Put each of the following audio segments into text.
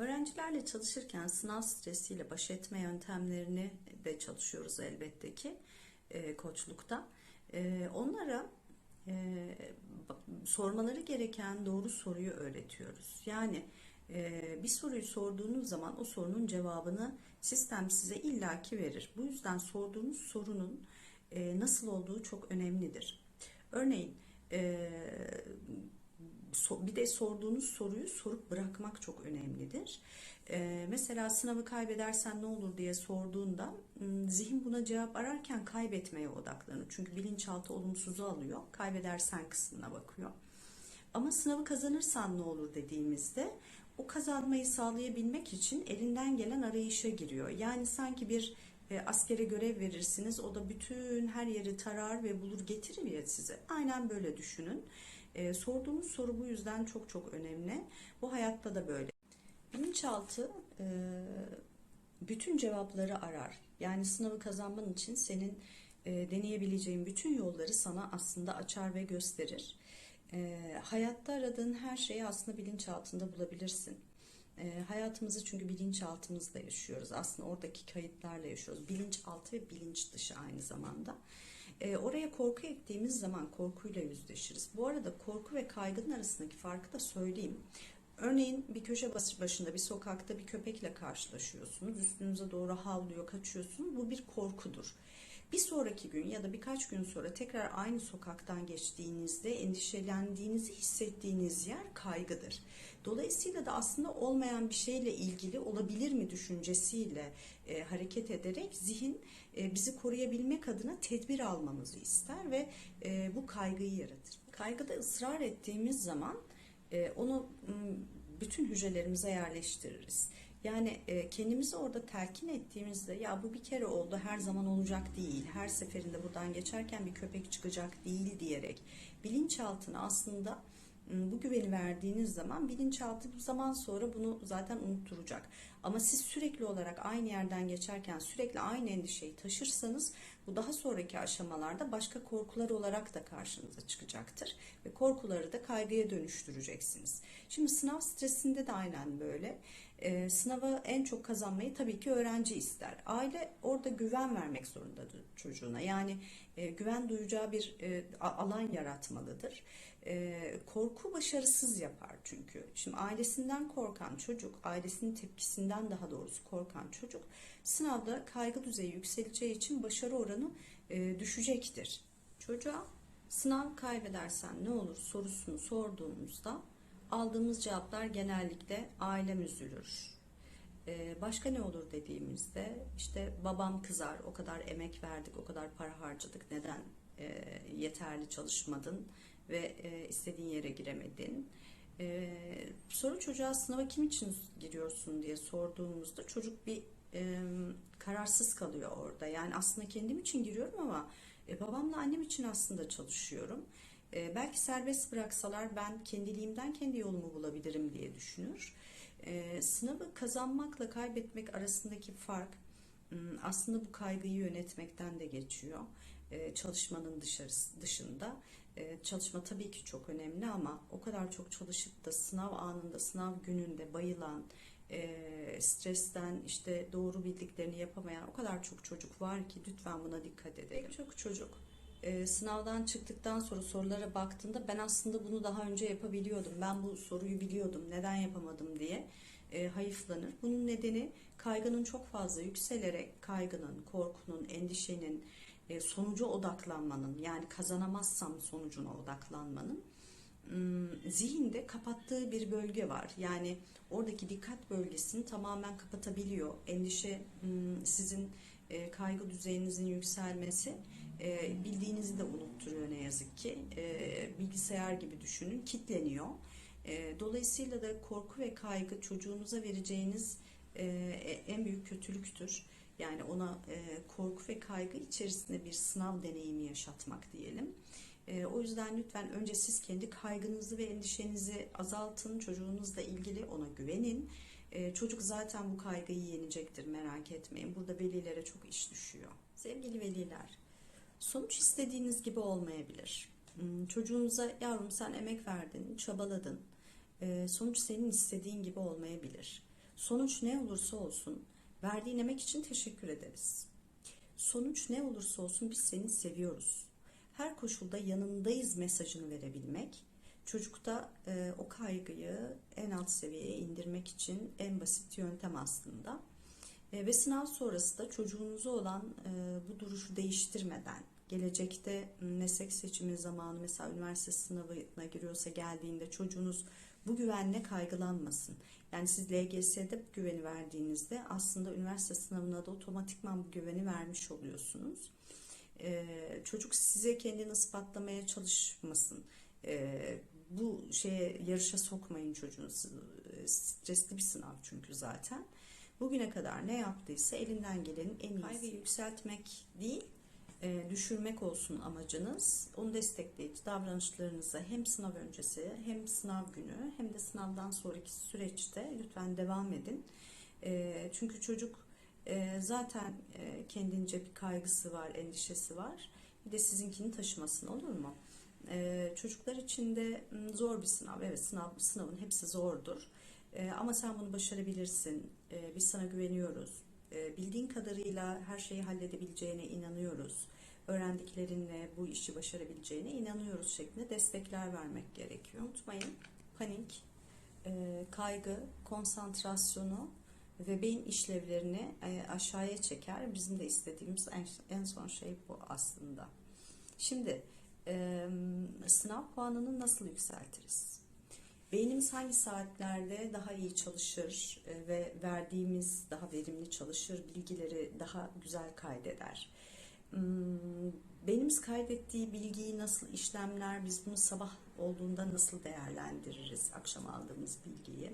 Öğrencilerle çalışırken sınav stresiyle baş etme yöntemlerini de çalışıyoruz elbette ki e, koçlukta. E, onlara e, sormaları gereken doğru soruyu öğretiyoruz. Yani e, bir soruyu sorduğunuz zaman o sorunun cevabını sistem size illaki verir. Bu yüzden sorduğunuz sorunun e, nasıl olduğu çok önemlidir. Örneğin e, bir de sorduğunuz soruyu sorup bırakmak çok önemlidir. Ee, mesela sınavı kaybedersen ne olur diye sorduğunda m, zihin buna cevap ararken kaybetmeye odaklanır. Çünkü bilinçaltı olumsuzu alıyor. Kaybedersen kısmına bakıyor. Ama sınavı kazanırsan ne olur dediğimizde o kazanmayı sağlayabilmek için elinden gelen arayışa giriyor. Yani sanki bir e, askere görev verirsiniz. O da bütün her yeri tarar ve bulur getirir ya size. Aynen böyle düşünün. E, sorduğunuz soru bu yüzden çok çok önemli. Bu hayatta da böyle. Bilinçaltı e, bütün cevapları arar. Yani sınavı kazanman için senin e, deneyebileceğin bütün yolları sana aslında açar ve gösterir. E, hayatta aradığın her şeyi aslında bilinçaltında bulabilirsin. E, hayatımızı çünkü bilinçaltımızda yaşıyoruz. Aslında oradaki kayıtlarla yaşıyoruz. Bilinçaltı ve bilinç dışı aynı zamanda. E, oraya korku ektiğimiz zaman korkuyla yüzleşiriz. Bu arada korku ve kaygının arasındaki farkı da söyleyeyim. Örneğin bir köşe başında bir sokakta bir köpekle karşılaşıyorsunuz. Üstünüze doğru havlıyor, kaçıyorsunuz. Bu bir korkudur. Bir sonraki gün ya da birkaç gün sonra tekrar aynı sokaktan geçtiğinizde endişelendiğinizi hissettiğiniz yer kaygıdır. Dolayısıyla da aslında olmayan bir şeyle ilgili olabilir mi düşüncesiyle e, hareket ederek zihin e, bizi koruyabilmek adına tedbir almamızı ister ve e, bu kaygıyı yaratır. Kaygıda ısrar ettiğimiz zaman e, onu bütün hücrelerimize yerleştiririz. Yani e, kendimizi orada telkin ettiğimizde ya bu bir kere oldu her zaman olacak değil. Her seferinde buradan geçerken bir köpek çıkacak değil diyerek bilinçaltına aslında bu güveni verdiğiniz zaman bilinçaltı bir zaman sonra bunu zaten unutturacak. Ama siz sürekli olarak aynı yerden geçerken sürekli aynı endişeyi taşırsanız bu daha sonraki aşamalarda başka korkular olarak da karşınıza çıkacaktır. Ve korkuları da kaygıya dönüştüreceksiniz. Şimdi sınav stresinde de aynen böyle. Ee, sınava en çok kazanmayı tabii ki öğrenci ister. Aile orada güven vermek zorundadır çocuğuna. Yani e, güven duyacağı bir e, alan yaratmalıdır. E, korku başarısız yapar çünkü. Şimdi ailesinden korkan çocuk, ailesinin tepkisinden daha doğrusu korkan çocuk sınavda kaygı düzeyi yükseleceği için başarı oranı e, düşecektir. Çocuğa sınav kaybedersen ne olur sorusunu sorduğumuzda aldığımız cevaplar genellikle ailem üzülür. Ee, başka ne olur dediğimizde işte babam kızar, o kadar emek verdik, o kadar para harcadık, neden e, yeterli çalışmadın ve e, istediğin yere giremedin? Ee, sonra çocuğa sınava kim için giriyorsun diye sorduğumuzda çocuk bir e, kararsız kalıyor orada. Yani aslında kendim için giriyorum ama e, babamla annem için aslında çalışıyorum. E, belki serbest bıraksalar ben kendiliğimden kendi yolumu bulabilirim diye düşünür. E, sınavı kazanmakla kaybetmek arasındaki fark m, aslında bu kaygıyı yönetmekten de geçiyor. E, çalışmanın dışarısı, dışında. E, çalışma tabii ki çok önemli ama o kadar çok çalışıp da sınav anında, sınav gününde bayılan, e, stresten işte doğru bildiklerini yapamayan o kadar çok çocuk var ki lütfen buna dikkat edelim. Pek çok çocuk e, sınavdan çıktıktan sonra sorulara baktığında ben aslında bunu daha önce yapabiliyordum. Ben bu soruyu biliyordum. Neden yapamadım diye e, hayıflanır. Bunun nedeni kaygının çok fazla yükselerek kaygının, korkunun, endişenin, e, sonuca odaklanmanın yani kazanamazsam sonucuna odaklanmanın ım, zihinde kapattığı bir bölge var. Yani oradaki dikkat bölgesini tamamen kapatabiliyor. Endişe ım, sizin e, kaygı düzeyinizin yükselmesi e, bildiğinizi de unutturuyor ne yazık ki. E, bilgisayar gibi düşünün, kitleniyor. E, dolayısıyla da korku ve kaygı çocuğunuza vereceğiniz e, en büyük kötülüktür. Yani ona e, korku ve kaygı içerisinde bir sınav deneyimi yaşatmak diyelim. E, o yüzden lütfen önce siz kendi kaygınızı ve endişenizi azaltın. Çocuğunuzla ilgili ona güvenin. E, çocuk zaten bu kaygıyı yenecektir merak etmeyin. Burada velilere çok iş düşüyor. Sevgili veliler, sonuç istediğiniz gibi olmayabilir. Hmm, Çocuğunuza yavrum sen emek verdin, çabaladın. E, sonuç senin istediğin gibi olmayabilir. Sonuç ne olursa olsun verdiğin emek için teşekkür ederiz. Sonuç ne olursa olsun biz seni seviyoruz. Her koşulda yanındayız mesajını verebilmek çocukta e, o kaygıyı en alt seviyeye indirmek için en basit yöntem aslında. E, ve sınav sonrası da çocuğunuza olan e, bu duruşu değiştirmeden gelecekte meslek seçimi zamanı mesela üniversite sınavına giriyorsa geldiğinde çocuğunuz bu güvenle kaygılanmasın. Yani siz LGS'de bu güveni verdiğinizde aslında üniversite sınavına da otomatikman bu güveni vermiş oluyorsunuz. Ee, çocuk size kendini ispatlamaya çalışmasın. Bu şeye yarışa sokmayın çocuğunuzu. Stresli bir sınav çünkü zaten. Bugüne kadar ne yaptıysa elinden gelenin en iyisi. Kaygıyı yükseltmek değil, e, düşürmek olsun amacınız. Onu destekleyici davranışlarınıza hem sınav öncesi hem sınav günü hem de sınavdan sonraki süreçte lütfen devam edin. E, çünkü çocuk e, zaten e, kendince bir kaygısı var, endişesi var. Bir de sizinkini taşımasın olur mu? Çocuklar için de zor bir sınav. Evet sınav sınavın hepsi zordur. E, ama sen bunu başarabilirsin. E, biz sana güveniyoruz. E, bildiğin kadarıyla her şeyi halledebileceğine inanıyoruz. Öğrendiklerinle bu işi başarabileceğine inanıyoruz şeklinde destekler vermek gerekiyor. Unutmayın panik, e, kaygı, konsantrasyonu ve beyin işlevlerini e, aşağıya çeker. Bizim de istediğimiz en, en son şey bu aslında. Şimdi e, sınav puanını nasıl yükseltiriz? Beynimiz hangi saatlerde daha iyi çalışır e, ve verdiğimiz daha verimli çalışır, bilgileri daha güzel kaydeder? Hmm, Beynimiz kaydettiği bilgiyi nasıl işlemler, biz bunu sabah olduğunda nasıl değerlendiririz, akşam aldığımız bilgiyi?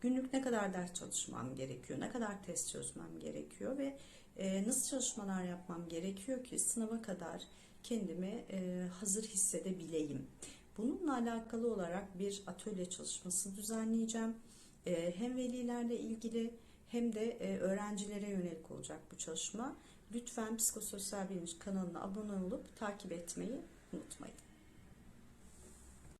Günlük ne kadar ders çalışmam gerekiyor, ne kadar test çözmem gerekiyor ve e, nasıl çalışmalar yapmam gerekiyor ki sınava kadar kendimi e, hazır hissedebileyim. Bununla alakalı olarak bir atölye çalışması düzenleyeceğim. E, hem velilerle ilgili hem de e, öğrencilere yönelik olacak bu çalışma. Lütfen Psikososyal Bilinç kanalına abone olup takip etmeyi unutmayın.